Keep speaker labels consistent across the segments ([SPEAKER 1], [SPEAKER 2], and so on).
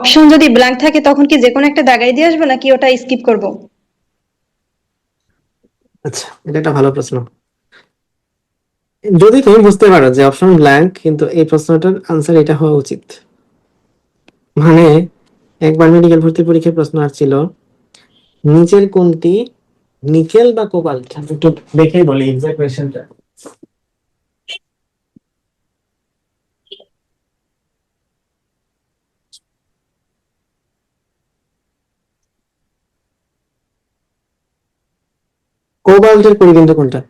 [SPEAKER 1] Option যদি blank থাকে তখন কি যে কোনো একটা দাগাই দিয়ে আসবে নাকি ওটা স্কিপ করব?
[SPEAKER 2] আচ্ছা এটা একটা ভালো প্রশ্ন। যদি তুমি বুঝতে পারো যে অপশন ব্ল্যাঙ্ক কিন্তু এই প্রশ্নটার আনসার এটা হওয়া উচিত। মানে একবার মেডিকেল ভর্তি পরীক্ষায় প্রশ্ন আসছিল নিচের কোনটি নিকেল বা কোবাল্ট? একটু দেখেই বলি এক্সাক্ট কোয়েশ্চেনটা কোবাল্টের পরিবিন্দু কোনটা?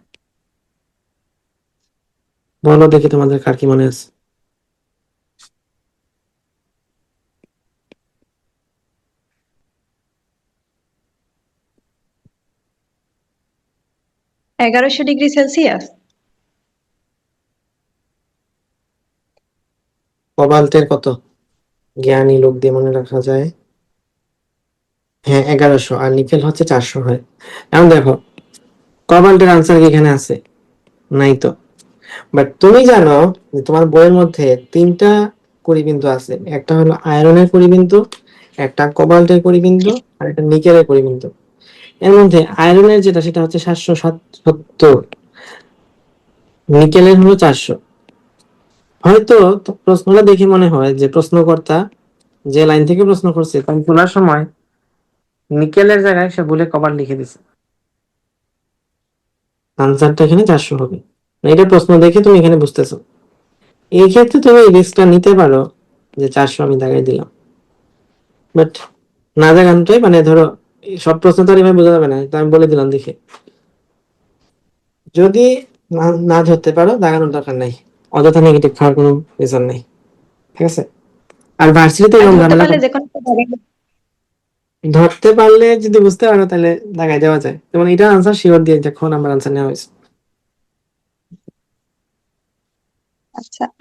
[SPEAKER 2] বলো দেখি তোমাদের কার কি মনে আছে।
[SPEAKER 1] এগারোশো ডিগ্রি সেলসিয়াস?
[SPEAKER 2] কোবাল্টের কত? জ্ঞানী লোক দিয়ে মনে রাখা যায়। হ্যাঁ এগারোশো। আর নিকেল হচ্ছে চারশো হয়। এখন দেখো কোবাল্টের আনসার কি এখানে আছে? নাই তো। বাট তুমি জানো যে তোমার বইয়ের মধ্যে তিনটা পরিবিন্দু আছে। একটা হলো আয়রনের পরিবিন্দু একটা কোবাল্টের পরিবিন্দু আর একটা নিকেলের পরিবিন্দু এর মধ্যে আয়রনের যেটা, সেটা হচ্ছে সাতশো সত্তর নিকেলের হলো চারশো। হয়তো প্রশ্নটা দেখে মনে হয় যে প্রশ্নকর্তা যে লাইন থেকে প্রশ্ন করছে তাই তোলার সময় নিকেলের জায়গায় সে ভুলে কবার লিখে দিছে। আনসারটা এখানে চারশো হবে। এটা প্রশ্ন দেখে তুমি এখানে বুঝতেছো। এই ক্ষেত্রে তুমি এই রিস্কটা নিতে পারো যে চারশো আমি দাগাই দিলাম। বাট না জাগানোটাই মানে ধরো সব প্রশ্ন তো আর এভাবে বোঝা যাবে না তো আমি বলে দিলাম দেখে। যদি না- না ধরতে পারো দাগানোর দরকার নাই। অযথা নেগেটিভ খাওয়ার কোনো রিজন নেই। ঠিক আছে? আর ভার্সিটিতে এরকম ঝামেলা ধরতে পারলে যদি বুঝতে পারো তাহলে দাগায় দেওয়া যায়। যেমন এটা আনসার শিওর দিয়ে যখন আমার আনসার নেওয়া হয়েছে। আচ্ছা।